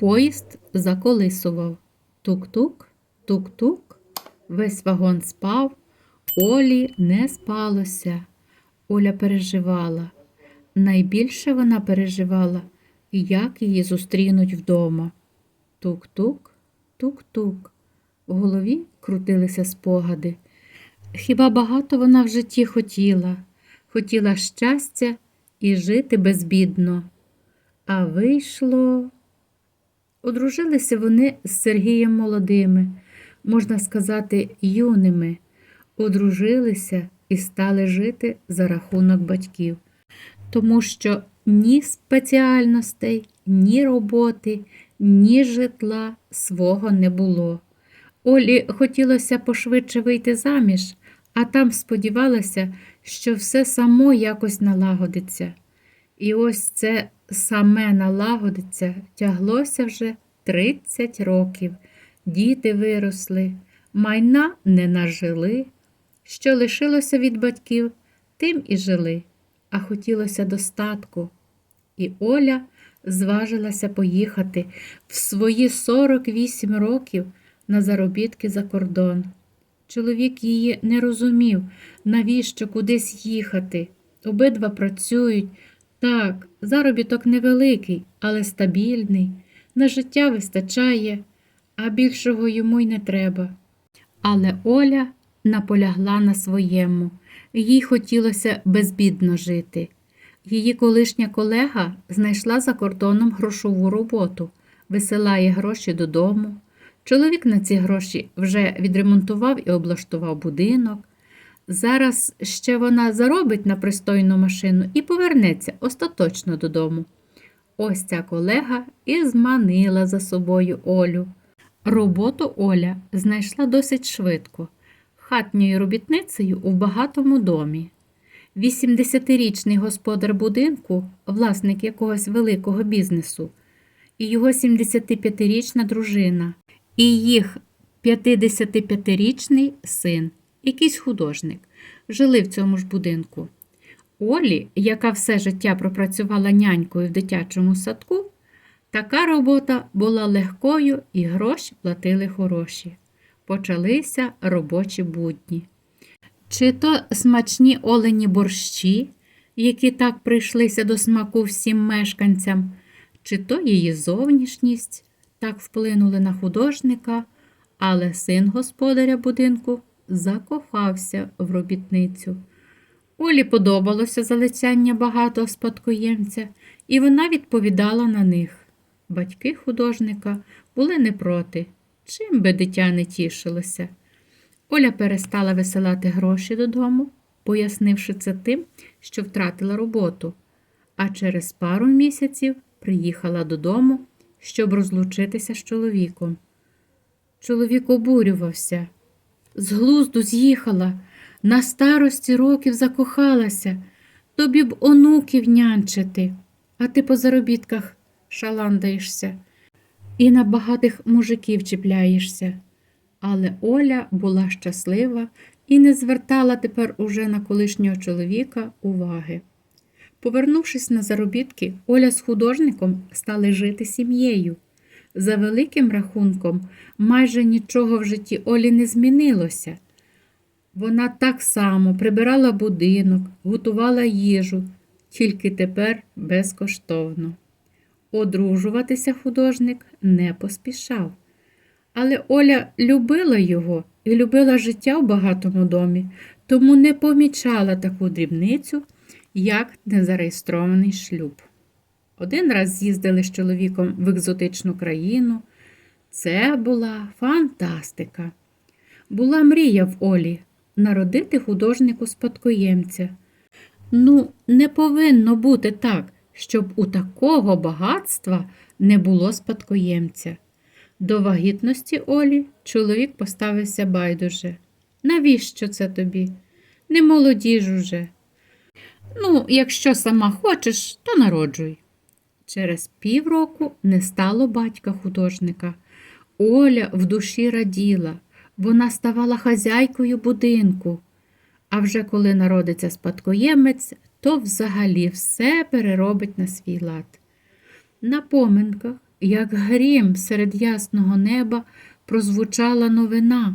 Поїзд заколисував. Тук-тук, тук-тук. Весь вагон спав. Олі не спалося. Оля переживала. Найбільше вона переживала, як її зустрінуть вдома. Тук-тук, тук-тук. В голові крутилися спогади. Хіба багато вона в житті хотіла? Хотіла щастя і жити безбідно. А вийшло. Одружилися вони з Сергієм молодими, можна сказати, юними. Одружилися і стали жити за рахунок батьків, тому що ні спеціальностей, ні роботи, ні житла свого не було. Олі хотілося пошвидше вийти заміж, а там сподівалася, що все само якось налагодиться. І ось це саме налагодиться тяглося вже 30 років. Діти виросли, майна не нажили. Що лишилося від батьків, тим і жили, а хотілося достатку. І Оля зважилася поїхати в свої 48 років на заробітки за кордон. Чоловік її не розумів, навіщо кудись їхати. Обидва працюють. Так, заробіток невеликий, але стабільний. На життя вистачає, а більшого йому й не треба. Але Оля наполягла на своєму. Їй хотілося безбідно жити. Її колишня колега знайшла за кордоном грошову роботу, висилає гроші додому. Чоловік на ці гроші вже відремонтував і облаштував будинок. Зараз ще вона заробить на пристойну машину і повернеться остаточно додому. Ось ця колега і зманила за собою Олю. Роботу Оля знайшла досить швидко, хатньою робітницею у багатому домі. 80-річний господар будинку, власник якогось великого бізнесу, і його 75-річна дружина, і їх 55-річний син, якийсь художник, жили в цьому ж будинку. Олі, яка все життя пропрацювала нянькою в дитячому садку, така робота була легкою і гроші платили хороші. Почалися робочі будні. Чи то смачні олені борщі, які так прийшлися до смаку всім мешканцям, чи то її зовнішність так вплинули на художника, але син господаря будинку закохався в робітницю. Олі подобалося залицяння багатого спадкоємця, і вона відповідала на них. Батьки художника були не проти, чим би дитя не тішилося. Оля перестала висилати гроші додому, пояснивши це тим, що втратила роботу, а через пару місяців приїхала додому, щоб розлучитися з чоловіком. Чоловік обурювався, з глузду з'їхала, на старості років закохалася, тобі б онуків нянчити, а ти по заробітках шаландаєшся і на багатих мужиків чіпляєшся. Але Оля була щаслива і не звертала тепер уже на колишнього чоловіка уваги. Повернувшись на заробітки, Оля з художником стали жити сім'єю. За великим рахунком, майже нічого в житті Олі не змінилося. Вона так само прибирала будинок, готувала їжу, тільки тепер безкоштовно. Одружуватися художник не поспішав. Але Оля любила його і любила життя в багатому домі, тому не помічала таку дрібницю, як незареєстрований шлюб. Один раз з'їздили з чоловіком в екзотичну країну. Це була фантастика. Була мрія в Олі народити художнику спадкоємця. Ну, не повинно бути так, щоб у такого багатства не було спадкоємця. До вагітності Олі чоловік поставився байдуже. Навіщо це тобі? Не молодіж уже. Ну, якщо сама хочеш, то народжуй. Через півроку не стало батька художника. Оля в душі раділа, вона ставала хазяйкою будинку. А вже коли народиться спадкоємець, то взагалі все переробить на свій лад. На поминках як грім серед ясного неба, прозвучала новина.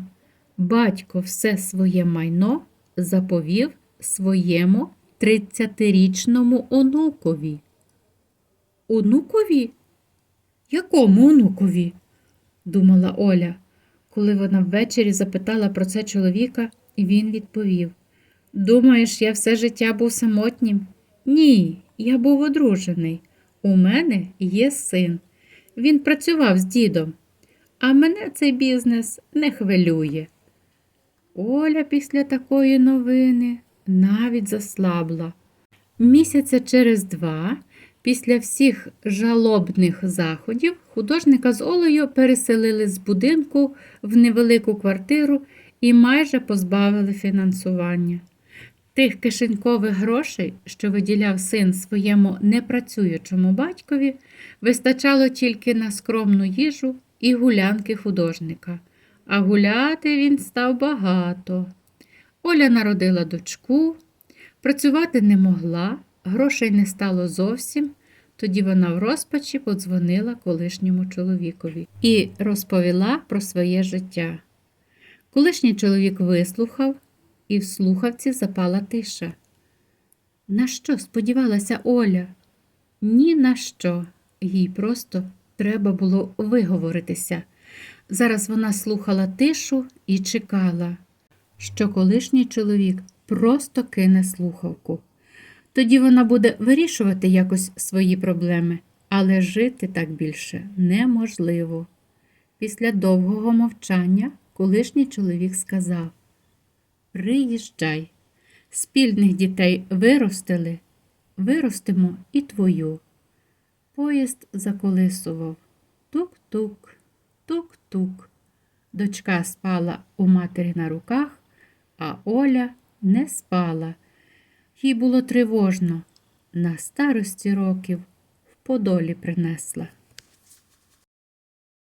Батько все своє майно заповів своєму тридцятирічному онукові. Онукові? Якому онукові? думала Оля, коли вона ввечері запитала про це чоловіка, і він відповів: Думаєш, я все життя був самотнім? Ні, я був одружений. У мене є син. Він працював з дідом, а мене цей бізнес не хвилює. Оля після такої новини навіть заслабла. Місяця через два, після всіх жалобних заходів, художника з Олею переселили з будинку в невелику квартиру і майже позбавили фінансування. Тих кишенькових грошей, що виділяв син своєму непрацюючому батькові, вистачало тільки на скромну їжу і гулянки художника. А гуляти він став багато. Оля народила дочку, працювати не могла, грошей не стало зовсім. Тоді вона в розпачі подзвонила колишньому чоловікові і розповіла про своє життя. Колишній чоловік вислухав, і в слухавці запала тиша. На що сподівалася Оля? Ні на що. Їй просто треба було виговоритися. Зараз вона слухала тишу і чекала, що колишній чоловік просто кине слухавку. Тоді вона буде вирішувати якось свої проблеми, але жити так більше неможливо. Після довгого мовчання колишній чоловік сказав Приїжджай, спільних дітей виростили, виростимо і твою. Поїзд заколисував тук-тук, тук-тук. Дочка спала у матері на руках, а Оля не спала. Їй було тривожно. На старості років в подолі принесла.